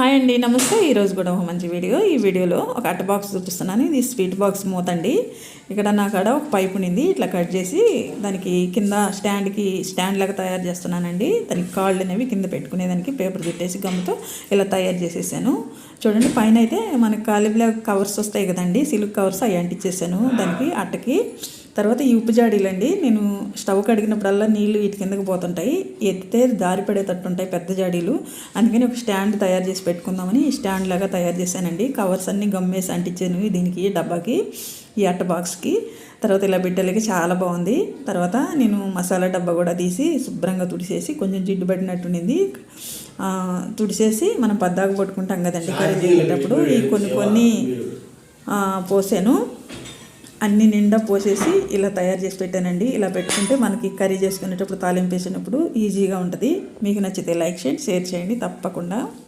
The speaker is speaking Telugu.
హాయ్ అండి నమస్తే. ఈరోజు కూడా ఒక మంచి వీడియో. ఈ వీడియోలో ఒక అట్ట బాక్స్ చూపిస్తున్నాను. ఇది స్వీట్ బాక్స్ మూతండి. ఇక్కడ నా కాడ ఒక పైప్ ఉంది ఇట్లా కట్ చేసి దానికి కింద స్టాండ్కి స్టాండ్ లాగా తయారు చేస్తున్నానండి. దానికి కాళ్ళు అనేవి కింద పెట్టుకునేదానికి పేపర్ చుట్టేసి గమ్ముతో ఇలా తయారు చేసేసాను. చూడండి పైన అయితే మనకి కాలిబ్లా కవర్స్ వస్తాయి కదండి. సిల్క్ కవర్స్ అవి అంటించేసాను. దానికి అట్టకి తర్వాత ఈ ఉప్పు జాడీలండి. నేను స్టవ్ కడిగినప్పుడల్లా నీళ్ళు వీటి కిందకి పోతుంటాయి. ఎత్తితే దారి పడేటట్టు ఉంటాయి పెద్ద జాడీలు. అందుకని ఒక స్టాండ్ తయారు చేసి పెట్టుకుందామని ఈ స్టాండ్ లాగా తయారు చేశానండి. కవర్స్ అన్ని గమ్మేసి అంటించాను దీనికి డబ్బాకి ఈ అట్ట బాక్స్కి. తర్వాత ఇలా బిడ్డలకి చాలా బాగుంది. తర్వాత నేను మసాలా డబ్బా కూడా తీసి శుభ్రంగా తుడిసేసి కొంచెం జిడ్డు పడినట్టుండింది. తుడిసేసి మనం పద్దాకు పట్టుకుంటాం కదండి కర్రీ చేసేటప్పుడు. ఈ కొన్ని కొన్ని పోసాను. అన్ని నిండా పోసేసి ఇలా తయారు చేసి పెట్టానండి. ఇలా పెట్టుకుంటే మనకి కర్రీ చేసుకునేటప్పుడు తాలింపు వేసినప్పుడు ఈజీగా ఉంటుంది. మీకు నచ్చితే లైక్ చేయండి షేర్ చేయండి తప్పకుండా.